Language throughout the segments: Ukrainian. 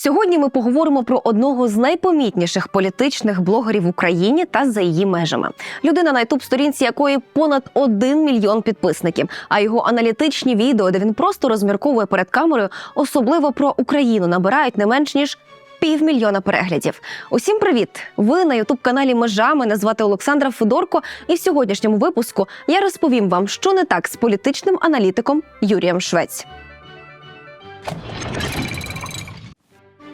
Сьогодні ми поговоримо про одного з найпомітніших політичних блогерів в Україні та за її межами. Людина на ютуб сторінці якої понад 1 мільйон підписників. А його аналітичні відео, де він просто розмірковує перед камерою, особливо про Україну, набирають не менш ніж. Півмільйона переглядів. Усім привіт! Ви на ютуб каналі Межа. Мене звати Олександра Федорко. І в сьогоднішньому випуску я розповім вам, що не так з політичним аналітиком Юрієм Швець.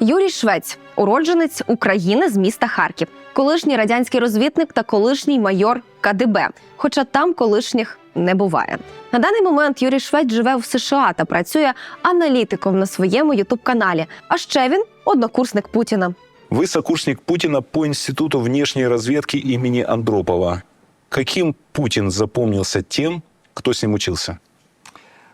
Юрій Швець, уродженець України з міста Харків, колишній радянський розвідник та колишній майор КДБ. Хоча там колишніх не буває. На даний момент Юрій Швець живе в США та працює аналітиком на своєму ютуб-каналі. А ще він однокурсник Путіна. Вы сокурсник Путина по Институту внешней разведки имени Андропова. Каким Путин запомнился тем, кто с ним учился?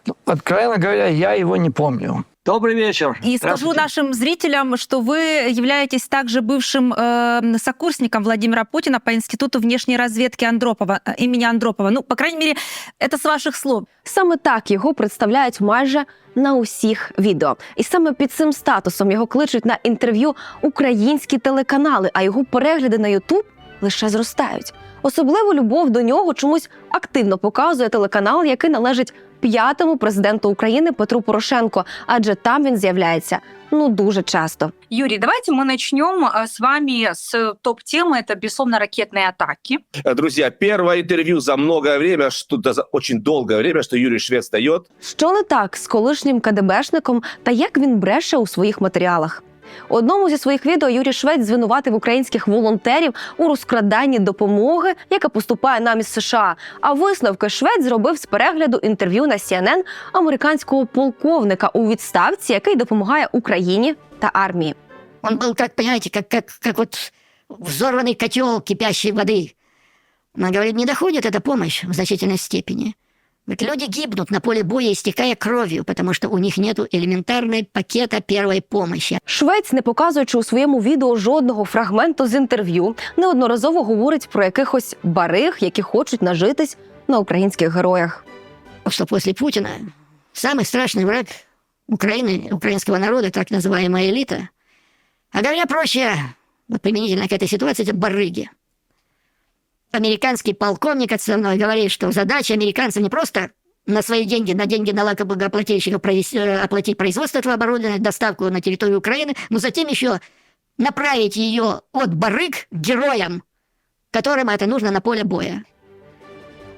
Ну, Откровенно говоря, я его не помню. Добрый вечер. И скажу Здравствуйте. нашим зрителям, что вы являетесь также бывшим э, сокурсником Владимира Путина по Институту внешней разведки Андропова, э, имени Андропова. Ну, по крайней мере, это с ваших слов. Саме так його представляють майже на усіх відео. І саме під цим статусом його кличуть на інтерв'ю українські телеканали, а його перегляди на Ютуб лише зростають. Особливу любов до нього чомусь активно показує телеканал, який належить п'ятому президенту України Петру Порошенко, адже там він з'являється ну дуже часто. Юрий, давайте мы начнем э, с вами с топ-темы. Это, безусловно, ракетные атаки. Э, Друзья, первое интервью за многое время, что за очень долгое время, что Юрий Швец дает. Що не так з колишнім КДБшником та як він бреше у своїх матеріалах? У одному зі своїх відео Юрій Швець звинуватив українських волонтерів у розкраданні допомоги, яка поступає нам із США. А висновки Швець зробив з перегляду інтерв'ю на CNN американського полковника у відставці, який допомагає Україні та армії. Он был, как, понимаете, как, как, как вот взорванный котел кипящей воды. Но, говорит, не доходит эта помощь в значительной степени. Говорит, люди гибнут на поле боя, истекая кровью, потому что у них нет элементарной пакета первой помощи. Швець, не показуючи у своєму відео жодного фрагменту з інтерв'ю, неодноразово говорить про якихось бариг, які хочуть нажитись на українських героях. Что после Путина самый страшный враг Украины, украинского народа, так называемая элита. А говоря проще, вот применительно к этой ситуации, это барыги. Американский полковник отставной говорит, что задача американцев не просто на свои деньги, на деньги налогоплательщиков провести- э, оплатить производство этого оборудования, доставку на территорию Украины, но затем еще направить ее от барыг к героям, которым это нужно на поле боя.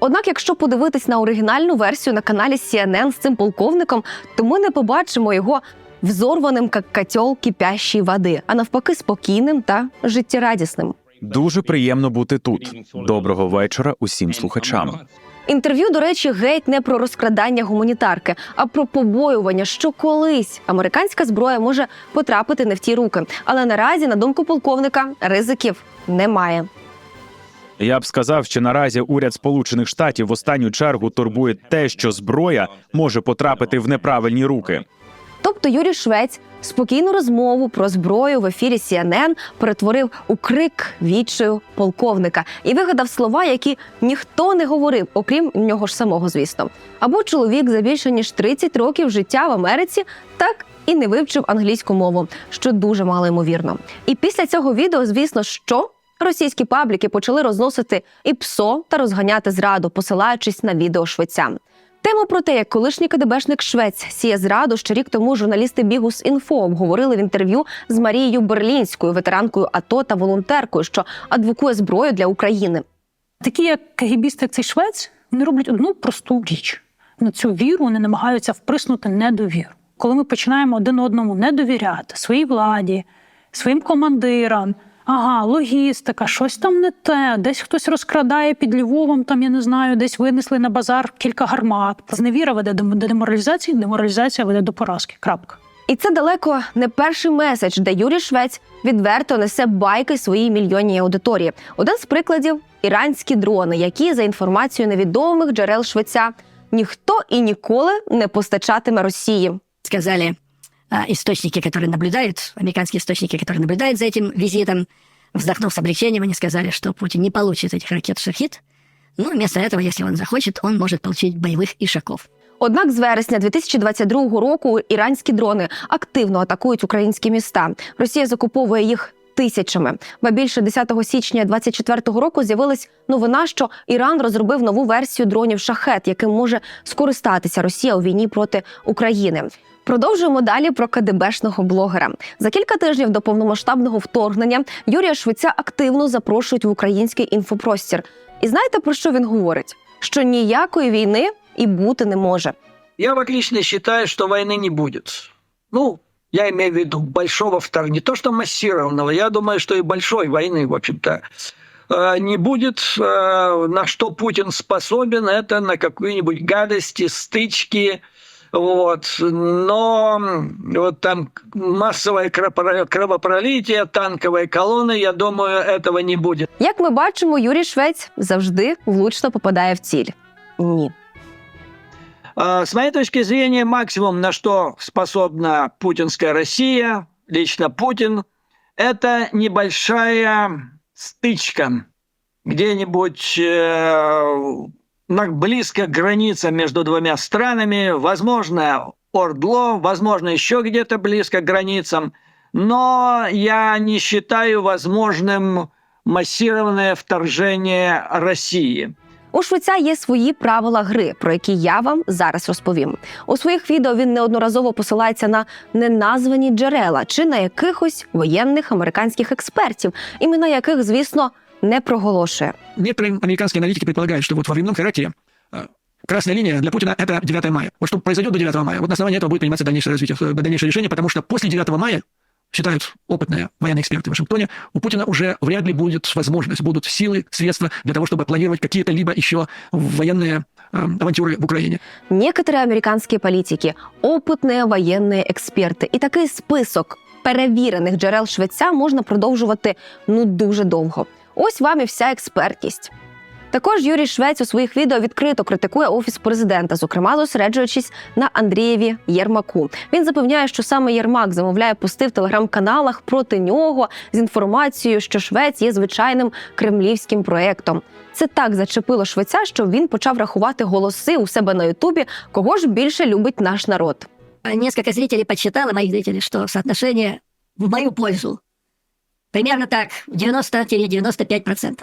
Однак, якщо подивитись на оригінальну версію на каналі CNN з цим полковником, то ми не побачимо його взорваним як котел кипящої води, а навпаки, спокійним та життєрадісним. Дуже приємно бути тут. Доброго вечора усім слухачам. Інтерв'ю, до речі, геть не про розкрадання гуманітарки, а про побоювання, що колись американська зброя може потрапити не в ті руки. Але наразі, на думку полковника, ризиків немає. Я б сказав, що наразі уряд Сполучених Штатів в останню чергу турбує те, що зброя може потрапити в неправильні руки. Тобто Юрій Швець спокійну розмову про зброю в ефірі CNN перетворив у крик відчаю полковника і вигадав слова, які ніхто не говорив, окрім нього ж самого, звісно. Або чоловік за більше ніж 30 років життя в Америці так і не вивчив англійську мову, що дуже мало ймовірно. І після цього відео, звісно, що. Російські пабліки почали розносити і ПСО та розганяти зраду, посилаючись на відео швеця. Тему про те, як колишній КДБшник Швець сіє зраду, ще рік тому журналісти Бігус Інфо обговорили в інтерв'ю з Марією Берлінською, ветеранкою АТО та волонтеркою, що адвокує зброю для України. Такі, як кагібісти, як цей швець, вони роблять одну просту річ. На цю віру вони намагаються вприснути недовіру. Коли ми починаємо один одному не довіряти своїй владі, своїм командирам, ага, логістика, щось там не те, десь хтось розкрадає під Львовом, там я не знаю, десь винесли на базар кілька гармат. Зневіра веде до деморалізації, деморалізація веде до поразки. Крапка. І це далеко не перший меседж, де Юрій Швець відверто несе байки своїй мільйонній аудиторії. Один з прикладів іранські дрони, які за інформацією невідомих джерел Швеця ніхто і ніколи не постачатиме Росії. Сказали источники, которые наблюдают, американские источники, которые наблюдают за этим визитом, вздохнув с облегчением, они сказали, что Путин не получит этих ракет «Шахид», но вместо этого, если он захочет, он может получить боевых ишаков. Однак з вересня 2022 року іранські дрони активно атакують українські міста. Росія закуповує їх тисячами. Ба більше 10 січня 2024 року з'явилась новина, що Іран розробив нову версію дронів шахет, яким може скористатися Росія у війні проти України. Продовжуємо далі про КДБшного блогера. За кілька тижнів до повномасштабного вторгнення Юрія Швеця активно запрошують в український інфопростір. І знаєте про що він говорить? Що ніякої війни і бути не може. Я вот лично считаю, что войны не будет. Ну, я имею в виду большого вторжения. Не то, что массированного. Я думаю, что и большой войны, в общем-то, э, не будет. Э, На что Путин способен, это на какие-нибудь гадости, стычки, вот. Но м, вот там массовое кровопро- кровопролитие, танковые колонны, я думаю, этого не будет. Як ми бачимо, Юрій Швець завжди влучно попадає в ціль. Ні. А, С моей точки зрения, максимум, на что способна путинская Россия, лично Путин, это небольшая стычка где-нибудь э, на- близко к границе между двумя странами, возможно, Ордло, возможно, еще где-то близко к границам, но я не считаю возможным массированное вторжение России. У Швеця є свої правила гри, про які я вам зараз розповім. У своїх відео він неодноразово посилається на неназвані джерела чи на якихось воєнних американських експертів, імена яких, звісно, не проголошує. Некоторые американские аналитики предполагают, что вот во временном характере э, красная линия для Путина – это 9 мая. Вот что произойдет до 9 мая, вот на основании этого будет приниматься дальнейшее развитие, э, дальнейшее решение, потому что после 9 мая, считают опытные военные эксперты в Вашингтоне, у Путина уже вряд ли будет возможность, будут силы, средства для того, чтобы планировать какие-то либо еще военные э, авантюры в Украине. Некоторые американські політики, опитні воєнні експерти. І такий список перевірених джерел Швеця можна продовжувати ну дуже довго. Ось вам і вся експертність. Також Юрій Швець у своїх відео відкрито критикує офіс президента, зокрема зосереджуючись на Андрієві Єрмаку. Він запевняє, що саме Єрмак замовляє пости в телеграм-каналах проти нього з інформацією, що Швець є звичайним кремлівським проектом. Це так зачепило швеця, що він почав рахувати голоси у себе на Ютубі, кого ж більше любить наш народ. Несколько зрителей подсчитало, моих зрителей, что соотношение в мою пользу примерно так, 90-95%.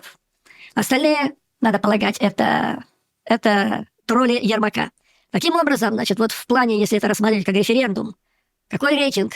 Остальные, надо полагать, это, это тролли Ермака. Таким образом, значит, вот в плане, если это рассматривать как референдум, какой рейтинг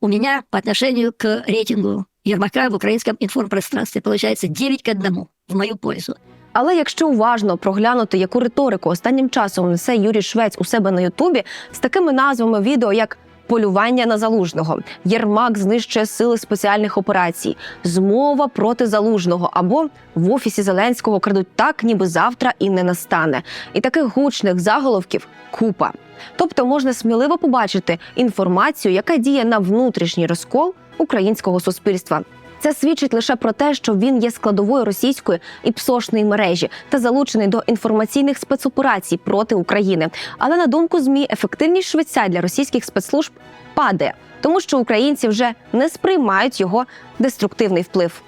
у меня по отношению к рейтингу Ермака в украинском информпространстве? Получается 9 к 1 в мою пользу. Але якщо уважно проглянути, яку риторику останнім часом несе Юрій Швець у себе на Ютубі з такими назвами відео, як полювання на залужного, Єрмак знищує сили спеціальних операцій, змова проти залужного або в офісі Зеленського крадуть так, ніби завтра і не настане. І таких гучних заголовків купа. Тобто можна сміливо побачити інформацію, яка діє на внутрішній розкол українського суспільства. Це свідчить лише про те, що він є складовою російської і псошної мережі та залучений до інформаційних спецоперацій проти України. Але на думку змі ефективність швидця для російських спецслужб падає, тому що українці вже не сприймають його деструктивний вплив.